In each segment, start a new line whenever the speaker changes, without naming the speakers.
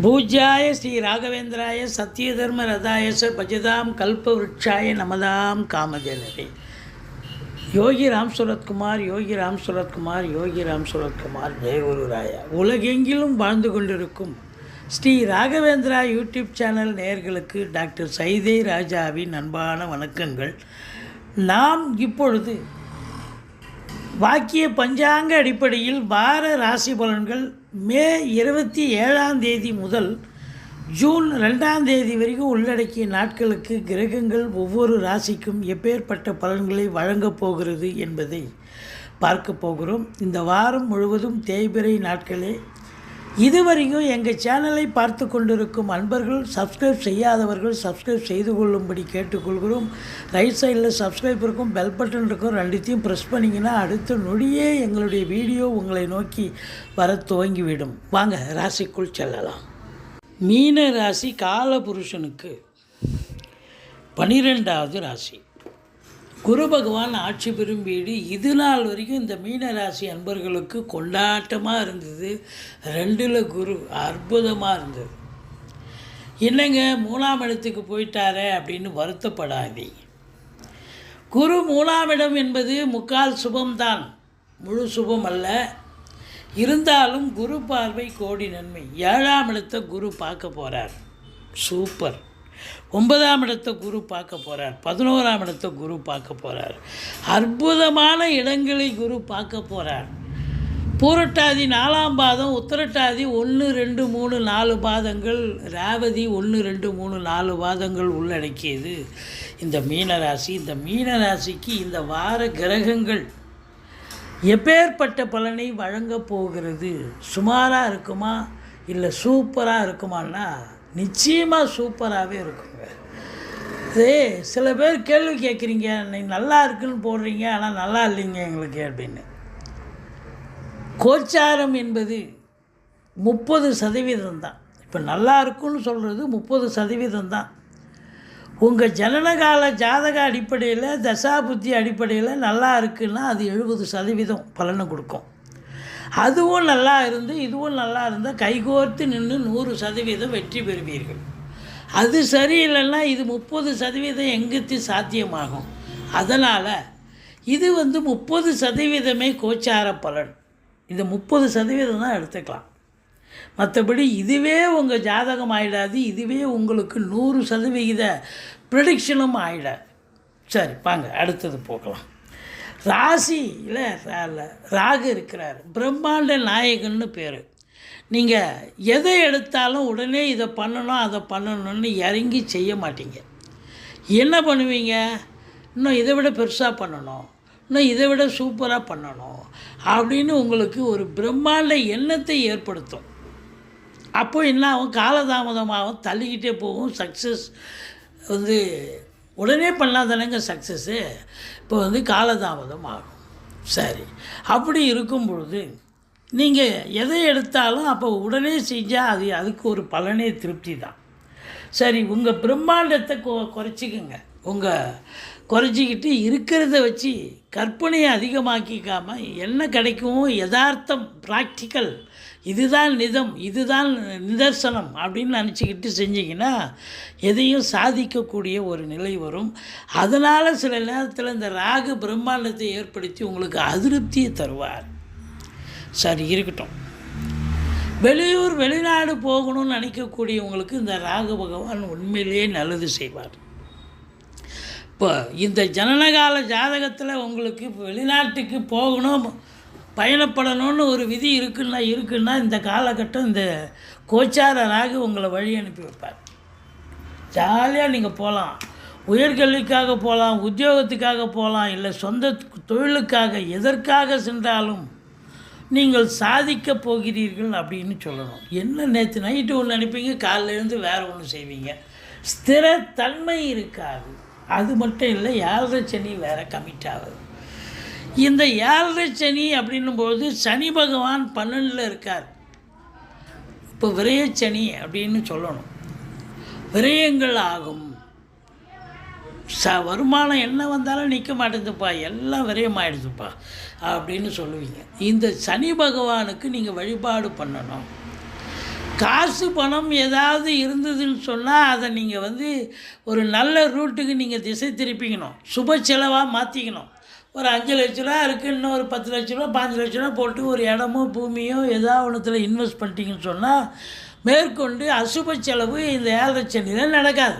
பூஜ்யாய ஸ்ரீ ராகவேந்திராய சத்யதர்ம ரதாயச பஜதாம் கல்ப விருட்சாய நமதாம் காமஜனரே. யோகி ராம் சுரத்குமார் யோகி ராம் சுரத்குமார் யோகி ராம் சுரத்குமார் ஜெயகுருராயா உலகெங்கிலும் வாழ்ந்து கொண்டிருக்கும் ஸ்ரீ ராகவேந்திரா யூடியூப் சேனல் நேயர்களுக்கு டாக்டர் சைதே ராஜாவின் அன்பான வணக்கங்கள். நாம் இப்பொழுது வாக்கிய பஞ்சாங்க அடிப்படையில் வார ராசி பலன்கள் மே இருபத்தி ஏழாம் தேதி முதல் ஜூன் ரெண்டாம் தேதி வரைக்கும் உள்ளடக்கிய நாட்களுக்கு கிரகங்கள் ஒவ்வொரு ராசிக்கும் எப்பேற்பட்ட பலன்களை வழங்கப் போகிறது என்பதை பார்க்க போகிறோம். இந்த வாரம் முழுவதும் தேய்பிறை நாட்களே இதுவரையும் எங்கள் சேனலை பார்த்து கொண்டிருக்கும் அன்பர்கள் சப்ஸ்கிரைப் செய்யாதவர்கள் சப்ஸ்கிரைப் செய்து கொள்ளும்படி கேட்டுக்கொள்கிறோம். ரைட் சைடில் சப்ஸ்கிரைப் இருக்கும் பெல் பட்டன் இருக்கும் ரெண்டுத்தையும் ப்ரெஸ் பண்ணிங்கன்னா அடுத்த நொடியே எங்களுடைய வீடியோ உங்களை நோக்கி வர துவங்கிவிடும். வாங்க ராசிக்குள் செல்லலாம். மீன ராசி காலபுருஷனுக்கு பனிரெண்டாவது ராசி. குரு பகவான் ஆட்சி பெறும் வீடு இது நாள் வரைக்கும் இந்த மீன ராசி அன்பர்களுக்கு கொண்டாட்டமாக இருந்தது. ரெண்டில் குரு அற்புதமாக இருந்தது. என்னங்க மூணாம் இடத்துக்கு போயிட்டாரே அப்படின்னு வருத்தப்படாதீங்க குரு மூணாம் இடம் என்பது முக்கால் சுபம்தான். முழு சுபம் அல்ல. இருந்தாலும் குரு பார்வை கோடி நன்மை. ஏழாம் இடத்தை குரு பார்க்க போகிறார் சூப்பர். ஒன்பதாம் இடத்தை குரு பார்க்க போகிறார் பதினோராம் இடத்தை குரு பார்க்க போகிறார் அற்புதமான இடங்களை குரு பார்க்க போகிறார் பூரட்டாதி நாலாம் பாதம் உத்திரட்டாதி ஒன்று ரெண்டு மூணு நாலு பாதங்கள் ரேவதி ஒன்று ரெண்டு மூணு நாலு பாதங்கள் உள்ளடக்கியது. இந்த மீனராசி இந்த மீனராசிக்கு இந்த வார கிரகங்கள் எப்பேற்பட்ட பலனை வழங்கப் போகிறது? சுமாராக இருக்குமா? இல்லை சூப்பராக இருக்குமான்னா நிச்சயமாக சூப்பராகவே இருக்குங்க. இது சில பேர் கேள்வி கேட்குறீங்க நீங்கள் நல்லா இருக்குன்னு போடுறீங்க ஆனால் நல்லா இல்லைங்க எங்களுக்கு அப்படின்னு. கோச்சாரம் என்பது முப்பது சதவீதம் தான். இப்போ நல்லா இருக்குன்னு சொல்கிறது முப்பது சதவீதம் தான். உங்கள் ஜனனகால ஜாதக அடிப்படையில் தசாபுத்தி அடிப்படையில் நல்லா இருக்குன்னா அது எழுபது சதவீதம் பலனை கொடுக்கும். அதுவும் நல்லா இருந்து இதுவும் நல்லா இருந்தால் கைகோர்த்து நின்று நூறு சதவீதம் வெற்றி பெறுவீர்கள். அது சரியில்லைன்னா இது முப்பது சதவீதம் எங்குத்து சாத்தியமாகும். அதனால் இது வந்து முப்பது சதவீதமே கோச்சார பலன். இது முப்பது சதவீதம் தான் எடுத்துக்கலாம். மற்றபடி இதுவே உங்கள் ஜாதகம் ஆகிடாது இதுவே உங்களுக்கு நூறு சதவிகித ப்ரிடிக்ஷனும் ஆகிடாது சரி வாங்க அடுத்தது போகலாம். ராசியில் ராகு இருக்கிறார். பிரம்மாண்ட நாயகன்னு பேர். நீங்கள் எதை எடுத்தாலும் உடனே இதை பண்ணணும் அதை பண்ணணும்னு இறங்கி செய்ய மாட்டீங்க. என்ன பண்ணுவீங்க? இன்னும் இதை விட பெருசாக பண்ணணும். இன்னும் இதை விட சூப்பராக பண்ணணும் அப்படின்னு உங்களுக்கு ஒரு பிரம்மாண்ட எண்ணத்தை ஏற்படுத்தும். அப்போ என்ன ஆகும்? காலதாமதமாகவும் தள்ளிக்கிட்டே போகும் சக்ஸஸ் வந்து உடனே பண்ணாதானேங்க சக்ஸஸ்ஸு இப்போ வந்து காலதாமதம் ஆகும். சரி. அப்படி இருக்கும் பொழுது நீங்கள் எதை எடுத்தாலும் அப்போ உடனே செஞ்சால் அது அதுக்கு ஒரு பலனே திருப்தி தான். சரி உங்கள் பிரம்மாண்டத்தை கொ குறைச்சிக்கோங்க. உங்கள் குறைச்சிக்கிட்டு இருக்கிறத வச்சு கற்பனையை அதிகமாக்கிக்காமல் என்ன கிடைக்கும்? யதார்த்தம் ப்ராக்டிக்கல் இதுதான் நிதம் இதுதான் நிதர்சனம் அப்படின்னு நினச்சிக்கிட்டு செஞ்சிங்கன்னா எதையும் சாதிக்கக்கூடிய ஒரு நிலை வரும். அதனால் சில நேரத்தில் இந்த ராகு பிரம்மாண்டத்தை ஏற்படுத்தி உங்களுக்கு அதிருப்தியை தருவார். சரி இருக்கட்டும். வெளியூர் வெளிநாடு போகணும்னு நினைக்கக்கூடியவங்களுக்கு இந்த ராகு பகவான் உண்மையிலேயே நல்லது செய்வார். இப்போ இந்த ஜனனகால ஜாதகத்தில் உங்களுக்கு வெளிநாட்டுக்கு போகணும் பயணப்படணும்னு ஒரு விதி இருக்குன்னா இருக்குன்னா இந்த காலகட்டம் இந்த கோச்சார ராகு உங்களை வழி அனுப்பி வைப்பார். ஜாலியாக நீங்கள் போகலாம் உயர்கல்விக்காக போகலாம் உத்தியோகத்துக்காக போகலாம் இல்லை சொந்த தொழிலுக்காக எதற்காக சென்றாலும் நீங்கள் சாதிக்கப் போகிறீர்கள் அப்படின்னு சொல்லணும். என்ன நேற்று நைட்டு ஒன்று நினைப்பீங்க காலைல எழுந்து வேறு ஒன்று செய்வீங்க. ஸ்திரத்தன்மை இருக்காது. அது மட்டும் இல்லை ஏழரை சென்னி வேறு கமிட் ஆகுது. இந்த ஏழரை சனி அப்படின்னும்போது சனி பகவான் பன்னெண்டில் இருக்கார். இப்போ விரயச்சனி அப்படின்னு சொல்லணும். விரயங்கள் ஆகும். ச வருமானம் என்ன வந்தாலும் நிற்க மாட்டேங்குதுப்பா. எல்லாம் விரயமாயிடுதுப்பா அப்படின்னு சொல்லுவீங்க. இந்த சனி பகவானுக்கு நீங்கள் வழிபாடு பண்ணணும். காசு பணம் ஏதாவது இருந்ததுன்னு சொன்னால் அதை நீங்கள் வந்து ஒரு நல்ல ரூட்டுக்கு நீங்கள் திசை திருப்பிக்கணும். சுப செலவாக மாற்றிக்கணும் ஒரு அஞ்சு லட்ச ரூபா இருக்குது இன்னும் ஒரு பத்து லட்ச ரூபா பாஞ்சு லட்ச ரூபா போட்டு ஒரு இடமோ பூமியோ ஏதாவது ஒன்றுத்தில் இன்வெஸ்ட் பண்ணிட்டீங்கன்னு சொன்னால் மேற்கொண்டு அசுப செலவு இந்த ஏழரை சனியில் நடக்காது.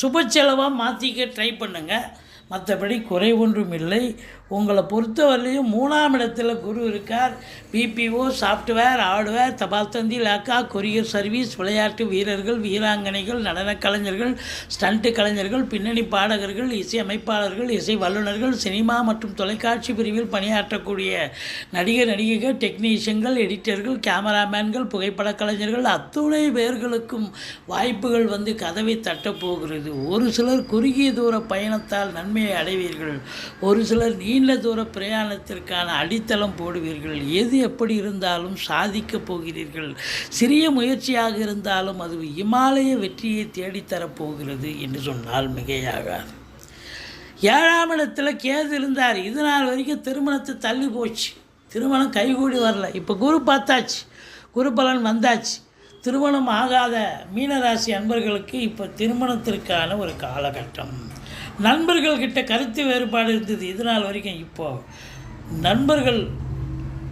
சுப செலவாக மாற்றிக்க ட்ரை பண்ணுங்கள் மற்றபடி குறை ஒன்றும் இல்லை. உங்களை பொறுத்தவரையிலையும் மூணாம் இடத்துல குரு இருக்கார். பிபிஓ சாஃப்ட்வேர் ஹார்ட்வேர் தபால் தந்தி லாக்கா கொரியர் சர்வீஸ் விளையாட்டு வீரர்கள் வீராங்கனைகள் நடனக் கலைஞர்கள் ஸ்டண்ட்டு கலைஞர்கள் பின்னணி பாடகர்கள் இசை அமைப்பாளர்கள் இசை வல்லுநர்கள் சினிமா மற்றும் தொலைக்காட்சி பிரிவில் பணியாற்றக்கூடிய நடிகர் நடிகைகள் டெக்னீஷியன்கள் எடிட்டர்கள் கேமராமேன்கள் புகைப்படக் கலைஞர்கள் அத்துணை பேர்களுக்கும் வாய்ப்புகள் வந்து கதவை தட்டப் போகிறது. ஒரு சிலர் குறுகிய தூர பயணத்தால் நன்மையை அடைவீர்கள். ஒரு சிலர் நீண்ட தூர பிரயாணத்திற்கான அடித்தளம் போடுவீர்கள். எது எப்படி இருந்தாலும் சாதிக்கப் போகிறீர்கள். சிறிய முயற்சியாக இருந்தாலும் அது இமாலய வெற்றியை தேடித்தரப்போகிறது என்று சொன்னால் மிகையாகாது. ஏழாம் இடத்துல கேது இருந்தார். இது நாள் வரைக்கும் திருமணத்தை தள்ளி போச்சு. திருமணம் கைகூடி வரல. இப்போ குரு பார்த்தாச்சு. குரு பலன் வந்தாச்சு. திருமணம் ஆகாத மீனராசி அன்பர்களுக்கு இப்போ திருமணத்திற்கான ஒரு காலகட்டம். நண்பர்கள்கிட்ட கருத்து வேறுபாடு இருந்தது. இது நாள் வரைக்கும் இப்போது நண்பர்கள்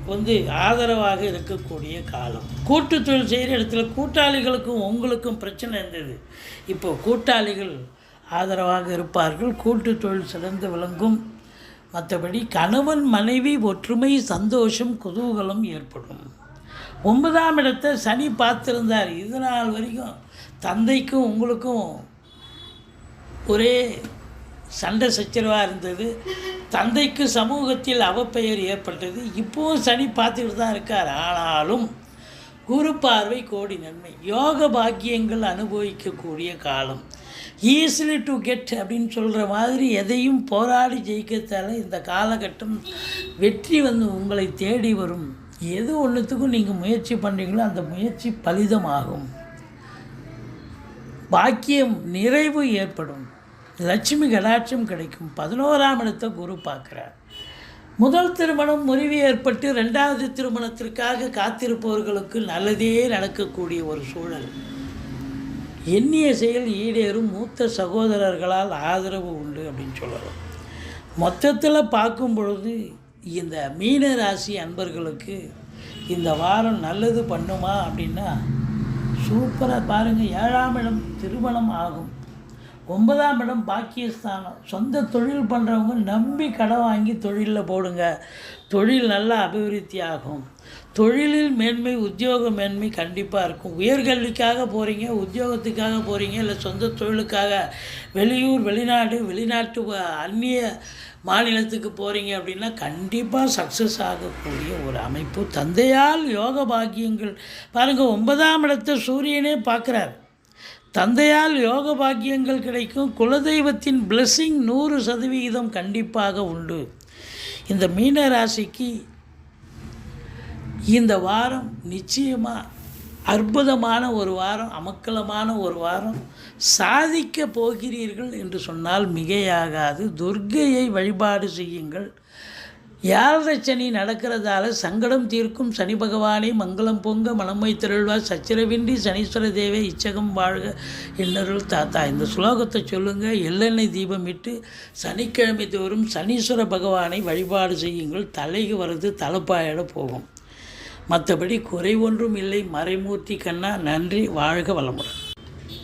வந்து ஆதரவாக இருக்கக்கூடிய காலம். கூட்டு தொழில் செய்கிற இடத்துல கூட்டாளிகளுக்கும் உங்களுக்கும் பிரச்சனை இருந்தது. இப்போ கூட்டாளிகள் ஆதரவாக இருப்பார்கள். கூட்டு தொழில் சிறந்து விளங்கும். மற்றபடி கணவன் மனைவி ஒற்றுமை சந்தோஷம் குதூகலம் ஏற்படும். ஒன்பதாம் இடத்தை சனி பார்த்துருந்தார். இது நாள் வரைக்கும் தந்தைக்கும் உங்களுக்கும் ஒரே சண்டை சச்சரவாக இருந்தது. தந்தைக்கு சமூகத்தில் அவப்பெயர் ஏற்பட்டது. இப்போவும் சனி பார்த்துக்கிட்டு தான் இருக்கார். ஆனாலும் குரு பார்வை கோடி நன்மை. யோக பாக்கியங்கள் அனுபவிக்கக்கூடிய காலம். ஈஸிலி டு கெட் அப்படின்னு சொல்கிற மாதிரி எதையும் போராடி ஜெயிக்கத்தால இந்த காலகட்டம் வெற்றி வந்து உங்களை தேடி வரும். எது ஒன்றுத்துக்கும் நீங்கள் முயற்சி பண்ணுறீங்களோ அந்த முயற்சி பலிதமாகும். பாக்கியம் நிறைவு ஏற்படும். லட்சுமி கடாட்சம் கிடைக்கும். பதினோராம் இடத்தை குரு பார்க்குறார். முதல் திருமணம் முறிவு ஏற்பட்டு ரெண்டாவது திருமணத்திற்காக காத்திருப்பவர்களுக்கு நல்லதே நடக்கக்கூடிய ஒரு சூழல். எண்ணிய செயல் ஈடேறும் மூத்த சகோதரர்களால் ஆதரவு உண்டு அப்படின்னு சொல்லலாம். மொத்தத்தில் பார்க்கும் பொழுது இந்த மீன ராசி அன்பர்களுக்கு இந்த வாரம் நல்லது பண்ணுமா அப்படின்னா சூப்பராக பாருங்கள் ஏழாம் இடம் திருமணம் ஆகும். ஒன்பதாம் இடம் பாக்கியஸ்தானம். சொந்த தொழில் பண்ணுறவங்க நம்பி கடன் வாங்கி தொழிலில் போடுங்க. தொழில் நல்லா அபிவிருத்தி ஆகும். தொழிலில் மேன்மை உத்தியோக மேன்மை கண்டிப்பாக இருக்கும். உயர்கல்விக்காக போகிறீங்க உத்தியோகத்துக்காக போகிறீங்க இல்லை சொந்த தொழிலுக்காக வெளியூர் வெளிநாடு வெளிநாட்டு அந்நிய மாநிலத்துக்கு போகிறீங்க அப்படின்னா கண்டிப்பாக சக்ஸஸ் ஆகக்கூடிய ஒரு அமைப்பு. தந்தையால் யோக பாக்கியங்கள். பாருங்கள் ஒன்பதாம் இடத்தை சூரியனே பார்க்குறாரு. தந்தையால் யோக பாக்கியங்கள் கிடைக்கும். குலதெய்வத்தின் பிளெஸ்ஸிங் நூறு சதவிகிதம் கண்டிப்பாக உண்டு. இந்த மீன ராசிக்கு இந்த வாரம் நிச்சயமாக அற்புதமான ஒரு வாரம் அமக்கலமான ஒரு வாரம். சாதிக்க போகிறீர்கள் என்று சொன்னால் மிகையாகாது. துர்க்கையை வழிபாடு செய்யுங்கள். யாழரை சனி நடக்கிறதால சங்கடம் தீர்க்கும் சனி பகவானை மங்களம் பொங்க மனமை திரள்வா சச்சிரவின்றி சனீஸ்வர தேவே இச்சகம் வாழ்க என்னருள் தாத்தா. இந்த ஸ்லோகத்தை சொல்லுங்கள் எள்ளெண்ணெய் தீபம் இட்டு சனிக்கிழமை தோறும் சனீஸ்வர பகவானை வழிபாடு செய்யுங்கள். தலைக்கு வர்றது தலைப்பாயிட போகும். மற்றபடி குறை ஒன்றும் இல்லை. மறைமூர்த்தி கண்ணா நன்றி. வாழ்க வளமுடன்.